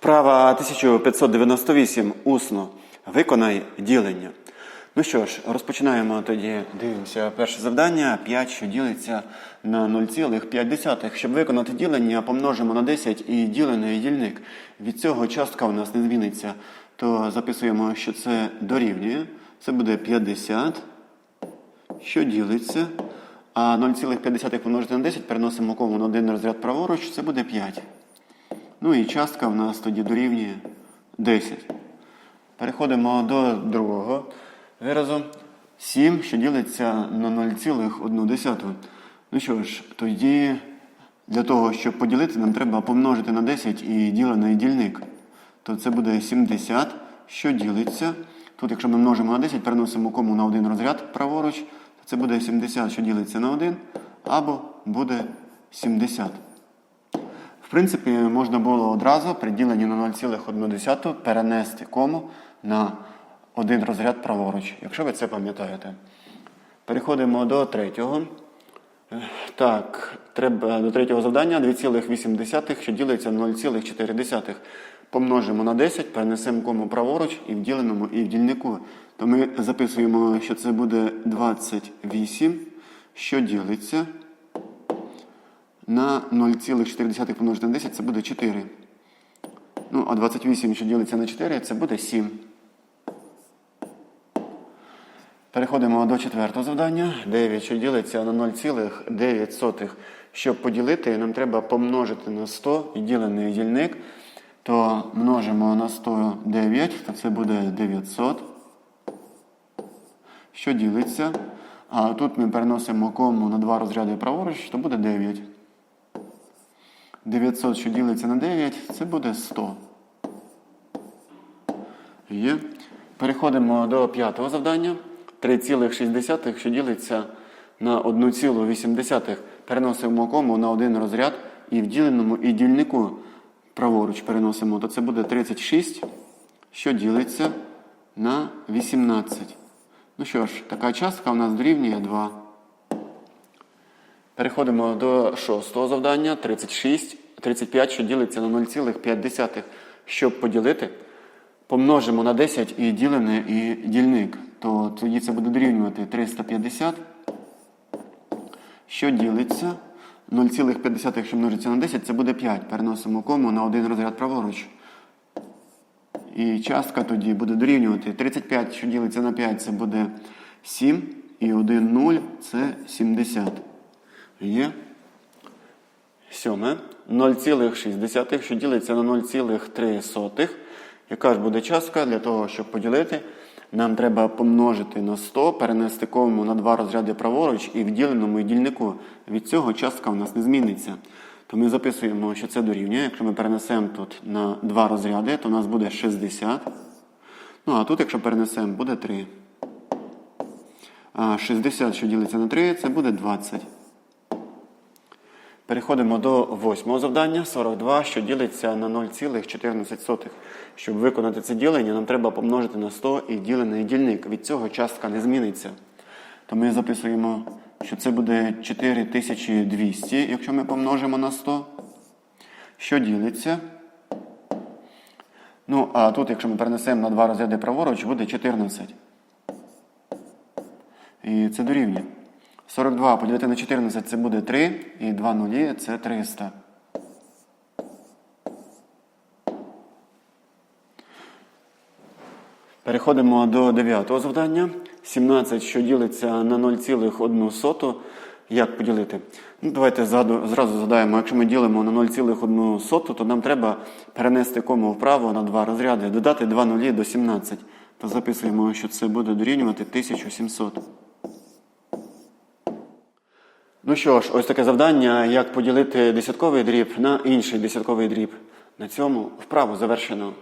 Вправа 1598 усно. Виконай ділення. Ну що ж, розпочинаємо тоді. Дивимося перше завдання. 5, що ділиться на 0,5. Щоб виконати ділення, помножимо на 10 і ділений дільник. Від цього частка у нас не зміниться. То записуємо, що це дорівнює. Це буде 50, що ділиться. А 0,5 помножити на 10 переносимо кому на один розряд праворуч, це буде 5. Ну і частка в нас тоді дорівнює 10. Переходимо до другого виразу. 7, що ділиться на 0,1. Ну що ж, тоді для того, щоб поділити, нам треба помножити на 10 і ділений дільник. То це буде 70, що ділиться. Тут, якщо ми множимо на 10, переносимо кому на один розряд праворуч, то це буде 70, що ділиться на 1, або буде 70. В принципі, можна було одразу при діленні на 0,1 перенести кому на один розряд праворуч, якщо ви це пам'ятаєте. Переходимо до третього. Так, треба до третього завдання 2,8, що ділиться на 0,4. Помножимо на 10, перенесемо кому праворуч і в діленому, і в дільнику. То ми записуємо, що це буде 28, що ділиться на 0,4 помножити на 10 це буде 4. Ну, а 28, що ділиться на 4, це буде 7. Переходимо до четвертого завдання. 9, що ділиться на 0,9. Щоб поділити, нам треба помножити на 100 і ділений дільник. То множимо на 109, то це буде 900. Що ділиться? А тут ми переносимо кому на два розряди праворуч, то буде 9. 900, що ділиться на 9, це буде 100. Є. Переходимо до п'ятого завдання. 3,6, що ділиться на 1,8. Переносимо кому на один розряд і в діленому і дільнику праворуч переносимо, то це буде 36, що ділиться на 18. Ну що ж, така частка у нас дорівнює 2. Переходимо до шостого завдання. 36, 35, що ділиться на 0,5. Щоб поділити, помножимо на 10 і ділене, і дільник. То тоді це буде дорівнювати 350, що ділиться. 0,5, якщо множиться на 10, це буде 5. Переносимо кому на один розряд праворуч. І частка тоді буде дорівнювати 35, що ділиться на 5, це буде 7. І 1 0 це 70. Є. Сьоме. 0,6, що ділиться на 0,3. Яка ж буде частка для того, щоб поділити? Нам треба помножити на 100, перенести кому на два розряди праворуч і в діленому і дільнику. Від цього частка у нас не зміниться. То ми записуємо, що це дорівнює. Якщо ми перенесемо тут на два розряди, то у нас буде 60. Ну, а тут, якщо перенесемо, буде 3. А 60, що ділиться на 3, це буде 20. Переходимо до восьмого завдання. 42, що ділиться на 0,14. Щоб виконати це ділення, нам треба помножити на 100 і ділений дільник. Від цього частка не зміниться. То ми записуємо, що це буде 4200, якщо ми помножимо на 100. Що ділиться? Ну, а тут, якщо ми перенесемо на два розряди праворуч, буде 14. І це дорівнює. 42 поділити на 14 це буде 3, і 2 нулі це 300. Переходимо до 9 завдання. 17, що ділиться на 0,1. Як поділити? Ну, Давайте зразу згадаємо, якщо ми ділимо на 0,1, то нам треба перенести кому вправо на два розряди, додати 2 нулі до 17. То записуємо, що це буде дорівнювати 1700. Ну що ж, ось таке завдання, як поділити десятковий дріб на інший десятковий дріб. На цьому вправу завершено.